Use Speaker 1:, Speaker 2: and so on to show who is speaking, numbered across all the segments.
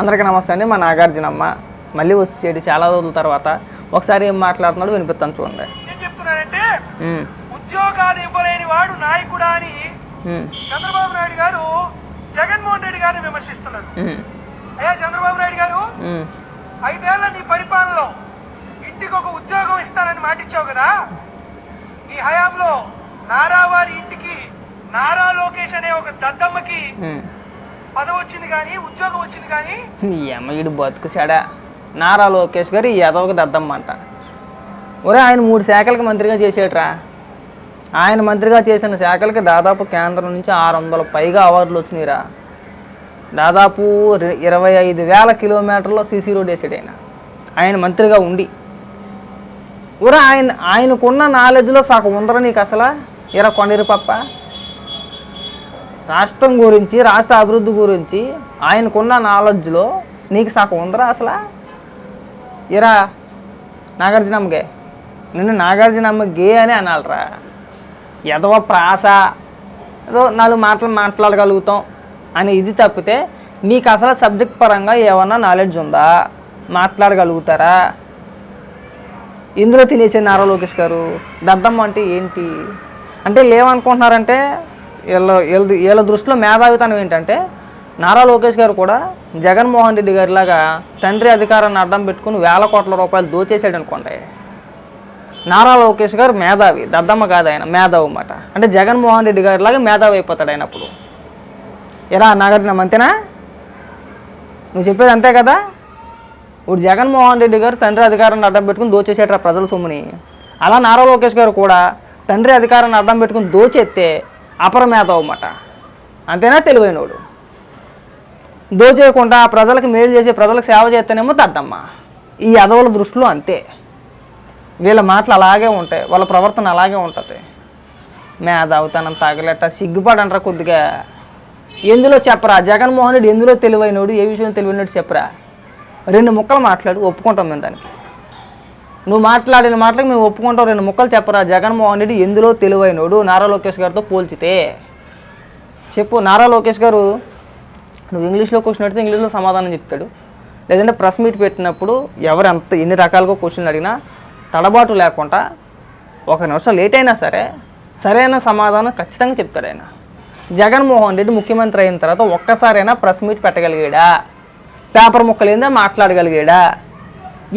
Speaker 1: అందరికీ నమస్తే అండి. మా నాగార్జునమ్మ. మళ్ళీ వచ్చేది చాలా రోజుల తర్వాత ఒకసారి ఏం మాట్లాడుతున్నాడు వినిపిస్తాను చూడండి.
Speaker 2: ఏం చెప్తున్నారంటే ఉద్యోగాలు ఇవ్వలేని వాడు నాయకుడా అని చంద్రబాబు నాయుడు గారు జగన్మోహన్ రెడ్డి గారిని విమర్శిస్తున్నారు. అయ్యా చంద్రబాబు నాయుడు గారు. ఐదేళ్ళ నీ పరిపాలనలో ఇంటికి ఒక ఉద్యోగం ఇస్తానని మాటిచ్చావు కదా? నీ హయాంలో నారా వారి ఇంటికి నారా లోకేష్ అనే ఒక దద్దమ్మకి. పదవి వచ్చింది కానీ ఉద్యోగం వచ్చింది కానీ?
Speaker 1: ఈ అమ్మగిడు బతుకు చెడా నారా లోకేష్ గారు ఈ ఎదవకు దద్దమ్మంట. ఒరే ఆయన మూడు శాఖలకు మంత్రిగా చేసేట్రా. ఆయన మంత్రిగా చేసిన శాఖలకి దాదాపు కేంద్రం నుంచి ఆరు వందల పైగా అవార్డులు వచ్చినాయిరా. దాదాపు ఇరవై ఐదు వేల కిలోమీటర్లో సీసీ రోడ్ వేసాడు ఆయన ఆయన మంత్రిగా ఉండి. ఒరే ఆయన ఆయనకున్న నాలెడ్జ్లో సగం ఉండరా నీకు అసలు? ఇర కొండరి పప్ప. రాష్ట్రం గురించి రాష్ట్ర అభివృద్ధి గురించి ఆయనకున్న నాలెడ్జ్లో నీకు సగం ఉందరా అసలు? ఇరా నాగార్జునమ్మకే. నిన్ను నాగార్జునమ్మ గే అని అనాలరా. ఎదవ ప్రాస ఏదో నాలుగు మాటలు మాట్లాడగలుగుతాం అని ఇది తప్పితే నీకు అసలు సబ్జెక్ట్ పరంగా ఏమన్నా నాలెడ్జ్ ఉందా? మాట్లాడగలుగుతారా? ఇందులో తినేసే నారా లోకేష్ గారు దద్దమ్మ అంటే ఏంటి? అంటే లేవనుకుంటున్నారంటే వీళ్ళ వీళ్ళ వీళ్ళ దృష్టిలో మేధావితనం ఏంటంటే నారా లోకేష్ గారు కూడా జగన్మోహన్ రెడ్డి గారిలాగా తండ్రి అధికారాన్ని అడ్డం పెట్టుకుని వేల కోట్ల రూపాయలు దోచేసాడు అనుకోండి. నారా లోకేష్ గారు మేధావి దద్దమ్మ కాదు ఆయన మేధావి అన్నమాట. అంటే జగన్మోహన్ రెడ్డి గారిలాగా మేధావి అయిపోతాడు ఆయన అప్పుడు ఎలా నాగార్జున అంతేనా నువ్వు చెప్పేది అంతే కదా? ఇప్పుడు జగన్మోహన్ రెడ్డి గారు తండ్రి అధికారాన్ని అడ్డం పెట్టుకుని దోచేసేట ప్రజల సొమ్ముని. అలా నారా లోకేష్ గారు కూడా తండ్రి అధికారాన్ని అడ్డం పెట్టుకుని దోచెత్తే అపరమేధం అన్నమాట అంతేనా? తెలివైనోడు. దోచేయకుండా ప్రజలకు మేలు చేసి ప్రజలకు సేవ చేస్తేనేమో తద్దమ్మ ఈ అదవుల దృష్టిలో అంతే. వీళ్ళ మాటలు అలాగే ఉంటాయి. వాళ్ళ ప్రవర్తన అలాగే ఉంటుంది. మేధావుతనం తాగలేట సిగ్గుపడంటారా కొద్దిగా. ఎందులో చెప్పరా? జగన్మోహన్ రెడ్డి ఎందులో తెలివైనోడు? ఏ విషయంలో తెలివైనోడు చెప్పరా? రెండు ముక్కలు మాట్లాడు ఒప్పుకుంటాం మేము దానికి. నువ్వు మాట్లాడిన మాటలకు మేము ఒప్పుకుంటాం. రెండు ముక్కలు చెప్పరా. జగన్మోహన్ రెడ్డి ఎందులో తెలివైనోడు? నారా లోకేష్ గారితో పోల్చితే. చెప్పు నారా లోకేష్ గారు నువ్వు ఇంగ్లీష్లో క్వశ్చన్ అడిగితే ఇంగ్లీష్లో సమాధానం చెప్తాడు. లేదంటే ప్రెస్ మీట్ పెట్టినప్పుడు ఎవరు ఎంత ఎన్ని రకాలుగా క్వశ్చన్లు అడిగినా తడబాటు లేకుండా ఒక నిమిషం లేట్ అయినా సరే సరైన సమాధానం ఖచ్చితంగా చెప్తాడు ఆయన. జగన్మోహన్ రెడ్డి ముఖ్యమంత్రి అయిన తర్వాత ఒక్కసారైనా ప్రెస్ మీట్ పెట్టగలిగాడా? పేపర్ ముక్కలేందా మాట్లాడగలిగాడా?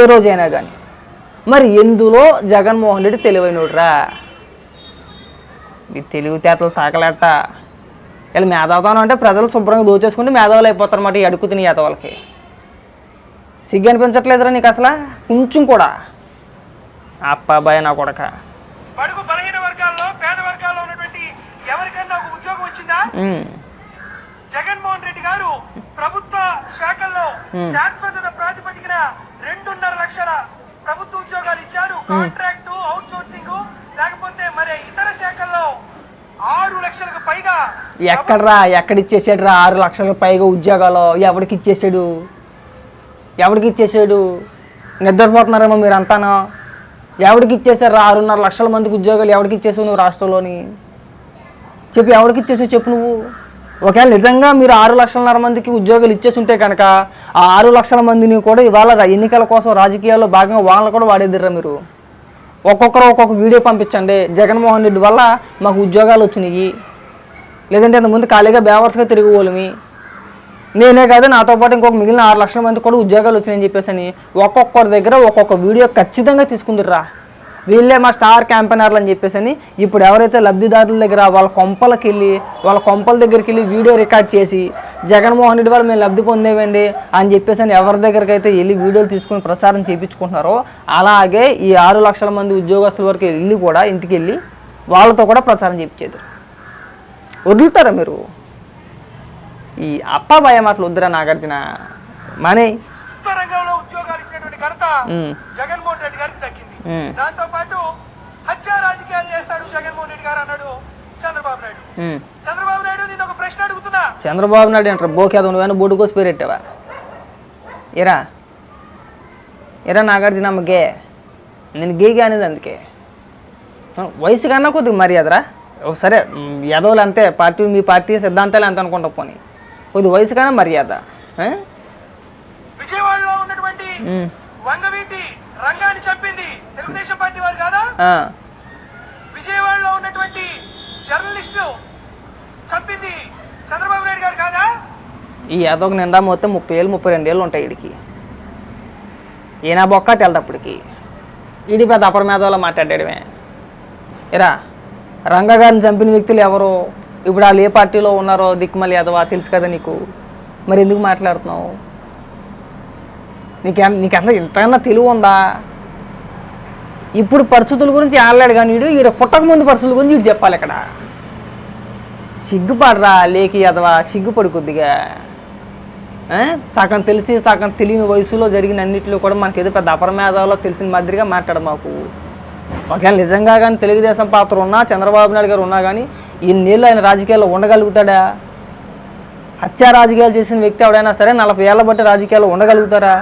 Speaker 1: ఏ రోజైనా కానీ మరి ఎందులో జగన్మోహన్ రెడ్డి తెలివైనడురా? ఈ తెలివితేటలు తాకలేట. వీళ్ళు మేధావుతాను అంటే ప్రజలు శుభ్రంగా దోచేసుకుంటే మేధావులు అయిపోతారు అన్నమాట ఈ అడుగు తిని వాళ్ళకి సిగ్గు అనిపించట్లేదురా నీకు అసలు? కొంచెం కూడా. అప్పాబాయ్ నా కొడక.
Speaker 2: బడుగు బలహీన వర్గాల్లో పేద వర్గాల్లో ఉన్నటువంటి ఎవరికన్నా ఒక ఉద్యోగం వచ్చిందా?
Speaker 1: ఉమ్,
Speaker 2: జగన్మోహన్ రెడ్డి గారు ప్రభుత్వ శాఖల్లో శాశ్వత ప్రాతిపదికన రెండున్నర లక్షల ప్రభుత్వ ఉద్యోగాలు ఇచ్చారు కాంట్రాక్ట్ అవుట్ సోర్సింగ్ లేకపోతే మరి ఇతర శాఖల్లో ఆరు లక్షలకు పైగా
Speaker 1: ఎక్కడ్రా ఎక్కడ ఇచ్చేసాడు రా ఆరు లక్షలకు పైగా ఉద్యోగాలు? ఎవరికి ఇచ్చేసాడు? ఎవరికి ఇచ్చేసాడు? నిద్రపోతున్నారేమో మీరు అంతానా ఎవరికి ఇచ్చేసారు రా ఆరున్నర లక్షల మందికి ఉద్యోగాలు? ఎవరికి ఇచ్చేసావు నువ్వు రాష్ట్రంలోని? చెప్పు ఎవరికి ఇచ్చేసావు చెప్పు నువ్వు. ఒకవేళ నిజంగా మీరు ఆరు లక్షలన్నర మందికి ఉద్యోగాలు ఇచ్చేసి ఉంటే కనుక ఆ ఆరు లక్షల మందిని కూడా ఇవాళ ఎన్నికల కోసం రాజకీయాల్లో భాగంగా వాళ్ళని కూడా వాడేదిరా మీరు. ఒక్కొక్కరు ఒక్కొక్క వీడియో పంపించండి. జగన్మోహన్ రెడ్డి వల్ల మాకు ఉద్యోగాలు వచ్చినాయి. లేదంటే అంతకుముందు ఖాళీగా బేవర్స్గా తిరిగిపోలేమి నేనే కాదు నాతో పాటు ఇంకొక మిగిలిన ఆరు లక్షల మంది కూడా ఉద్యోగాలు వచ్చినాయని చెప్పేసి అని ఒక్కొక్కరి దగ్గర ఒక్కొక్క వీడియో ఖచ్చితంగా తీసుకుందిర్రా. వీళ్ళే మా స్టార్ క్యాంపెనర్లు అని చెప్పేసి అని ఇప్పుడు ఎవరైతే లబ్ధిదారుల దగ్గర వాళ్ళ కొంపలకి వెళ్ళి వాళ్ళ కొంపల దగ్గరికి వెళ్ళి వీడియో రికార్డ్ చేసి జగన్మోహన్ రెడ్డి వాళ్ళు మేము లబ్ధి పొందేవండి అని చెప్పేసి అని ఎవరి దగ్గరికి అయితే వెళ్ళి వీడియోలు తీసుకుని ప్రచారం చేయించుకుంటున్నారో అలాగే ఈ ఆరు లక్షల మంది ఉద్యోగస్తుల వరకు వెళ్ళి కూడా ఇంటికి వెళ్ళి వాళ్ళతో కూడా ప్రచారం చేయించేది వదులుతారా మీరు? ఈ అప్పాబాయ మాటలు వద్దురా నాగార్జున. మనీ.
Speaker 2: ప్రభుత్వ రంగంలో ఉద్యోగాలు ఇచ్చినటువంటి ఘనత
Speaker 1: ఉమ్.
Speaker 2: జగన్మోహన్ రెడ్డి గారికి దక్కింది.
Speaker 1: ఉమ్.
Speaker 2: దాంతో పాటు హత్య రాజకీయాలు చేస్తాడు జగన్మోహన్ రెడ్డి గారు అన్నాడు. చంద్రబాబు నాయుడు.
Speaker 1: ఉమ్.
Speaker 2: చంద్రబాబు నాయుడు నేను ఒక ప్రశ్న అడుగుతున్నా.
Speaker 1: చంద్రబాబు నాయుడు అంటారు బోకేదో నువ్వేనా బొడ్డు కోసి పేరెట్టావా ఇరా ఇరా నాగార్జున అమ్మ గే నేను గేగే అనేది అందుకే. వయసు కన్నా కొద్దిగా మర్యాదరా. సరే మ్, ఎదవలు అంతే పార్టీ మీ పార్టీ సిద్ధాంతాలు అంత అనుకుంటా పోనీ. కొద్ది వయసు కన్నా మర్యాద?
Speaker 2: విజయవాడలో ఉన్నటువంటి
Speaker 1: ఉమ్,
Speaker 2: వంగవీటి రంగాన్ని చంపింది తెలుగుదేశం పార్టీ వారు కాదా
Speaker 1: ఆ,
Speaker 2: విజయవాడలో ఉన్నటువంటి జర్నలిస్టు చంపింది చంద్రబాబు నాయుడు గారు కాదా?
Speaker 1: ఈ ఏదొక నిండా మొత్తం ముప్పై ఏళ్ళు ముప్పై రెండు ఏళ్ళు ఉంటాయి వీడికి ఈయన బొక్క తెల్లటప్పటికి ఈడి పెద్ద అపర మేధావులో మాట్లాడేయడమే ఇరా రంగగారిని చంపిన వ్యక్తులు ఎవరు? ఇప్పుడు వాళ్ళు ఏ పార్టీలో ఉన్నారో దిక్కుమలి యాదవ తెలుసు కదా నీకు. మరి ఎందుకు మాట్లాడుతున్నావు? నీకు నీకు అసలు ఇంతకన్నా తెలివి ఉందా? ఇప్పుడు పరిస్థితుల గురించి ఆడలేడు కానీ వీడు ఈడ పుట్టక ముందు పరిస్థితుల గురించి వీడు చెప్పాలి ఇక్కడ. సిగ్గుపడరా లేకి అదవా? సిగ్గుపడు కొద్దిగా సగం తెలిసి సగం తెలియని వయసులో జరిగిన అన్నింటిలో కూడా మనకి ఏదో పెద్ద అపరమేధాలో తెలిసిన మాదిరిగా మాట్లాడ మాకు. ఒకవేళ నిజంగా కానీ తెలుగుదేశం పాత్ర ఉన్నా చంద్రబాబు నాయుడు గారు ఉన్నా కానీ ఇన్నేళ్ళు ఆయన రాజకీయాల్లో ఉండగలుగుతాడా? హత్య రాజకీయాలు చేసిన వ్యక్తి ఎవడైనా సరే నలభై ఏళ్ళ బట్టి రాజకీయాల్లో ఉండగలుగుతారా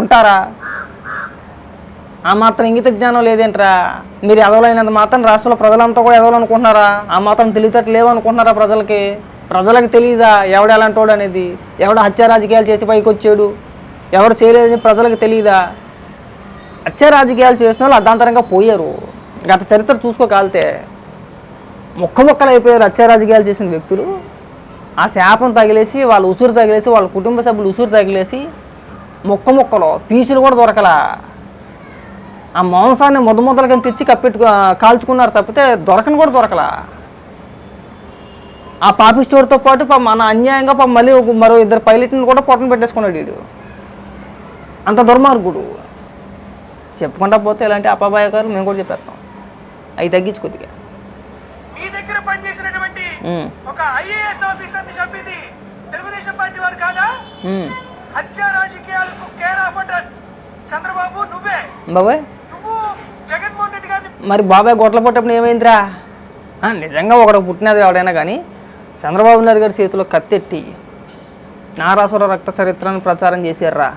Speaker 1: ఉంటారా? ఆ మాత్రం ఇంగిత జ్ఞానం లేదేంట్రా? మీరు ఎదవలైనంత మాత్రం రాష్ట్రంలో ప్రజలంతా కూడా ఎదవాలనుకుంటున్నారా? ఆ మాత్రం తెలివితేటలు లేవనుకుంటున్నారా ప్రజలకి? ప్రజలకు తెలియదా ఎవడు ఎలాంటి వాడు అనేది? ఎవడు హత్య రాజకీయాలు చేసి పైకి వచ్చాడు? ఎవరు చేయలేదని ప్రజలకు తెలియదా హత్య రాజకీయాలు చేసిన వాళ్ళు అర్ధాంతరంగా పోయారు. గత చరిత్ర చూసుకోగలితే ముక్క ముక్కలు అయిపోయారు హత్య రాజకీయాలు చేసిన వ్యక్తులు. ఆ శాపం తగిలేసి వాళ్ళ ఉసురు తగిలేసి వాళ్ళ కుటుంబ సభ్యులు ఉసురు తగిలేసి ముక్క ముక్కలు పీసులు కూడా దొరకలా. ఆ మాంసాన్ని ముద్ద ముద్దలుగా తెచ్చి కప్పెట్టు కాల్చుకున్నారు తప్పితే దొరకని కూడా దొరకలా. ఆ పాపి స్టోర్తో పాటు మన అన్యాయంగా పాపం మళ్ళీ మరో ఇద్దరు పైలట్ని కూడా పొట్టను పెట్టేసుకున్నాడు వీడు. అంత దుర్మార్గుడు. చెప్పుకుంటా పోతే ఇలాంటి అపాభాయకాలు మేము కూడా చెప్పేస్తాం. అవి తగ్గించు కొద్దిగా.
Speaker 2: మీ దగ్గర పనిచేసినటువంటి
Speaker 1: ఉమ్,
Speaker 2: ఒక ఐఏఎస్ ఆఫీసర్ని చంపింది తెలుగుదేశం పార్టీ వారు కాదా?
Speaker 1: ఉమ్.
Speaker 2: హత్య రాజకీయాలకు కేర్ ఆఫ్ అడ్రస్ చంద్రబాబు నువ్వే.
Speaker 1: బాబాయ్
Speaker 2: నువ్వు జగన్మోహన్ రెడ్డి గారిని
Speaker 1: మరి బాబాయ్ గొట్ల పట్టప్పుడు ఏమైందిరా? నిజంగా ఒకడు పుట్టినది ఎవడైనా కానీ చంద్రబాబు నాయుడు గారి చేతిలో కత్తెట్టి నారాసుర రక్త చరిత్రను ప్రచారం చేశారా?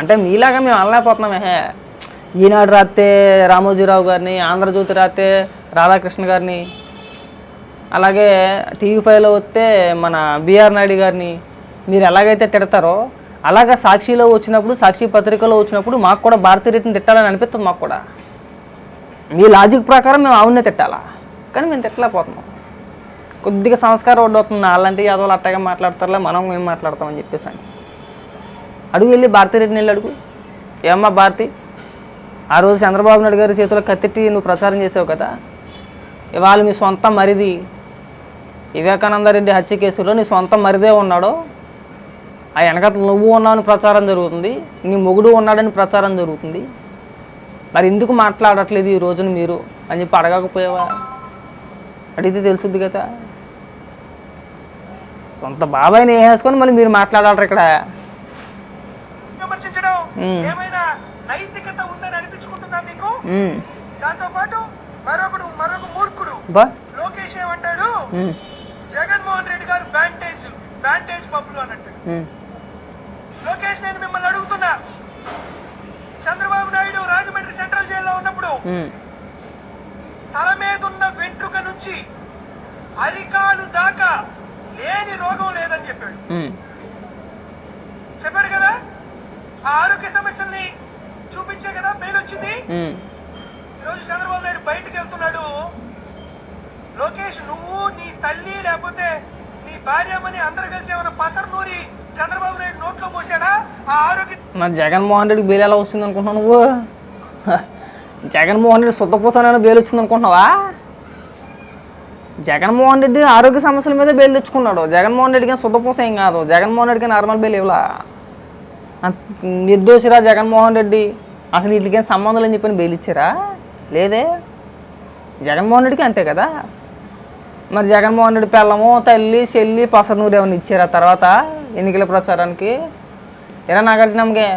Speaker 1: అంటే మీలాగా మేము అనలేకపోతున్నామే ఈనాడు రాస్తే రామోజీరావు గారిని ఆంధ్రజ్యోతి రాస్తే రాధాకృష్ణ గారిని అలాగే టీవీ ఫైవ్లో వస్తే మన బీఆర్ నాయుడు గారిని మీరు ఎలాగైతే తిడతారో అలాగే సాక్షిలో వచ్చినప్పుడు సాక్షి పత్రికలో వచ్చినప్పుడు మాకు కూడా భారతీయ రెడ్డిని తిట్టాలని అనిపిస్తుంది మాకు కూడా. మీ లాజిక్ ప్రకారం మేము ఆవునే తిట్టాలా? కానీ మేము తిట్టలేకపోతున్నాం. కొద్దిగా సంస్కారం వడ్డవుతుంది అలాంటి యాదవులు అట్టగా మాట్లాడతారులే మనం ఏం మాట్లాడతామని చెప్పేసి అని. అడుగు వెళ్ళి భారతీరెడ్డిని వెళ్ళి అడుగు. ఏమ్మా భారతి ఆ రోజు చంద్రబాబు నాయుడు గారి చేతిలో కత్తిట్టి నువ్వు ప్రచారం చేసావు కదా? ఇవాళ మీ సొంత మరిది వివేకానంద రెడ్డి హత్య కేసులో నీ సొంత మరిదే ఉన్నాడో ఆ వెనకతలు నువ్వు ఉన్నావని ప్రచారం జరుగుతుంది నీ మొగుడు ఉన్నాడని ప్రచారం జరుగుతుంది. మరి ఎందుకు మాట్లాడట్లేదు ఈ రోజున మీరు? అని చెప్పి అడగకపోయావా? అడిగితే తెలుసుద్ది కదా. సొంత బాబాయ్ని వేసేసుకొని మళ్ళీ మీరు మాట్లాడాలి ఇక్కడ.
Speaker 2: జగన్మోహన్ రెడ్డి గారు అన్నట్టు. లోకేష్ నేను మిమ్మల్ని అడుగుతున్నా చంద్రబాబు నాయుడు రాజమండ్రి సెంట్రల్ జైల్లో ఉన్నప్పుడు. తల మీద ఉన్న వెంట్రుక నుంచి అరికాలు దాకా లేని రోగం లేదని చెప్పాడు. చెప్పాడు కదా ఆ ఆరోగ్య సమస్యల్ని చూపించే కదా బెయిల్ వచ్చింది. ఈరోజు చంద్రబాబు నాయుడు బయటకు వెళ్తున్నాడు లోకేష్ నువ్వు నీ తల్లి లేకపోతే నీ భార్యమని అందరు కలిసి ఏమైనా పసరు నూరి చంద్రబాబు నాయుడు నోట్లో పోసాడా ఆ ఆరోగ్య
Speaker 1: మరి జగన్మోహన్ రెడ్డికి బెయిల్ ఎలా వస్తుంది అనుకుంటున్నావు నువ్వు జగన్మోహన్ రెడ్డి శుద్ధపూసనైనా బెయిల్ వచ్చింది అనుకుంటున్నావా? జగన్మోహన్ రెడ్డి ఆరోగ్య సమస్యల మీద బెయిల్ తెచ్చుకున్నాడు. జగన్మోహన్ రెడ్డికి శుద్ధపూస ఏం కాదు. జగన్మోహన్ రెడ్డికి నార్మల్ బెయిల్ ఇవ్వలా? నిర్దోషిరా జగన్మోహన్ రెడ్డి. అసలు వీటికి సంబంధం లేని చెప్పని బెయిల్ ఇచ్చారా? లేదే. జగన్మోహన్ రెడ్డికి అంతే కదా. మరి జగన్మోహన్ రెడ్డి పిల్లము తల్లి చెల్లి పసనూరు ఏమైనా ఇచ్చారా తర్వాత ఎన్నికల ప్రచారానికి? ఇరా నాగార్జునమ్మకే.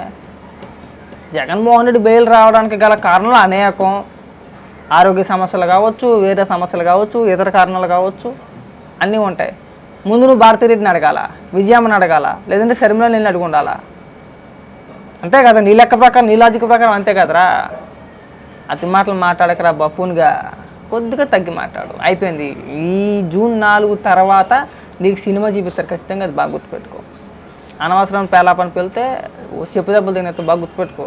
Speaker 1: జగన్మోహన్ రెడ్డి బెయిల్ రావడానికి గల కారణాలు అనేకం. ఆరోగ్య సమస్యలు కావచ్చు వేరే సమస్యలు కావచ్చు ఇతర కారణాలు కావచ్చు అన్నీ ఉంటాయి. ముందు నువ్వు భారతీరెడ్డిని అడగాల విజయమ్మని అడగాల లేదంటే షర్మిల నేను అడుగు ఉండాలా? అంతే కదా నీ లెక్క ప్రకారం నీ లాజిక్ ప్రకారం అంతే కదరా? అతి మాటలు మాట్లాడకరా బఫూన్గా. కొద్దిగా తగ్గి మాట్లాడు. అయిపోయింది. ఈ జూన్ నాలుగు తర్వాత నీకు సినిమా చూపిస్తారు. ఖచ్చితంగా అది బాగా గుర్తుపెట్టుకో. అనవసరం పేలాపని పెళ్తే ಸಿಪ್ಪದ ಬಲ್ದಿನ ತುಂಬ ಗುತ್ಪಟ್ಕೋ